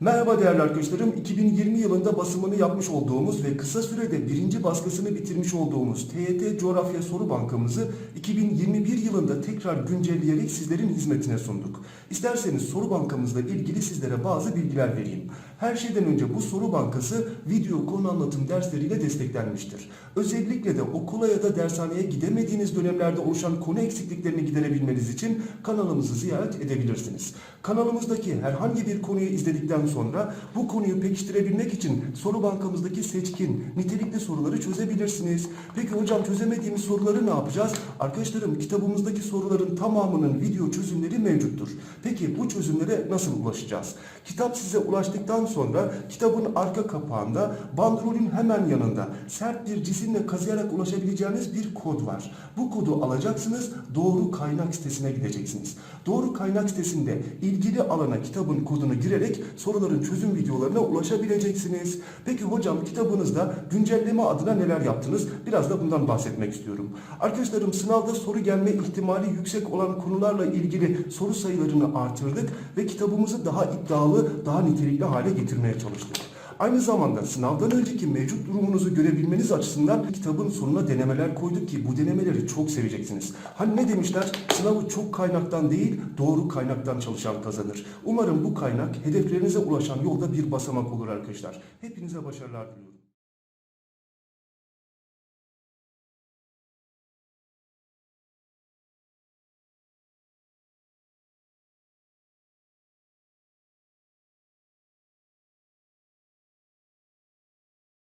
Merhaba değerli arkadaşlarım. 2020 yılında basımını yapmış olduğumuz ve kısa sürede birinci baskısını bitirmiş olduğumuz TYT Coğrafya Soru Bankamızı 2021 yılında tekrar güncelleyerek sizlerin hizmetine sunduk. İsterseniz soru bankamızla ilgili sizlere bazı bilgiler vereyim. Her şeyden önce bu soru bankası video konu anlatım dersleriyle desteklenmiştir. Özellikle de okula ya da dershaneye gidemediğiniz dönemlerde oluşan konu eksikliklerini giderebilmeniz için kanalımızı ziyaret edebilirsiniz. Kanalımızdaki herhangi bir konuyu izledikten sonra bu konuyu pekiştirebilmek için soru bankamızdaki seçkin, nitelikli soruları çözebilirsiniz. Peki hocam çözemediğimiz soruları ne yapacağız? Arkadaşlarım kitabımızdaki soruların tamamının video çözümleri mevcuttur. Peki bu çözümlere nasıl ulaşacağız? Kitap size ulaştıktan sonra kitabın arka kapağında bandrolün hemen yanında sert bir cisimle kazıyarak ulaşabileceğiniz bir kod var. Bu kodu alacaksınız, doğru kaynak sitesine gideceksiniz. Doğru kaynak sitesinde ilgili alana kitabın kodunu girerek soruların çözüm videolarına ulaşabileceksiniz. Peki hocam kitabınızda güncelleme adına neler yaptınız? Biraz da bundan bahsetmek istiyorum. Arkadaşlarım sınavda soru gelme ihtimali yüksek olan konularla ilgili soru sayılarını artırdık ve kitabımızı daha iddialı, daha nitelikli hale getirmeye çalıştık. Aynı zamanda sınavdan önceki mevcut durumunuzu görebilmeniz açısından kitabın sonuna denemeler koyduk ki bu denemeleri çok seveceksiniz. Hani ne demişler? Sınavı çok kaynaktan değil, doğru kaynaktan çalışan kazanır. Umarım bu kaynak hedeflerinize ulaşan yolda bir basamak olur arkadaşlar. Hepinize başarılar diliyorum.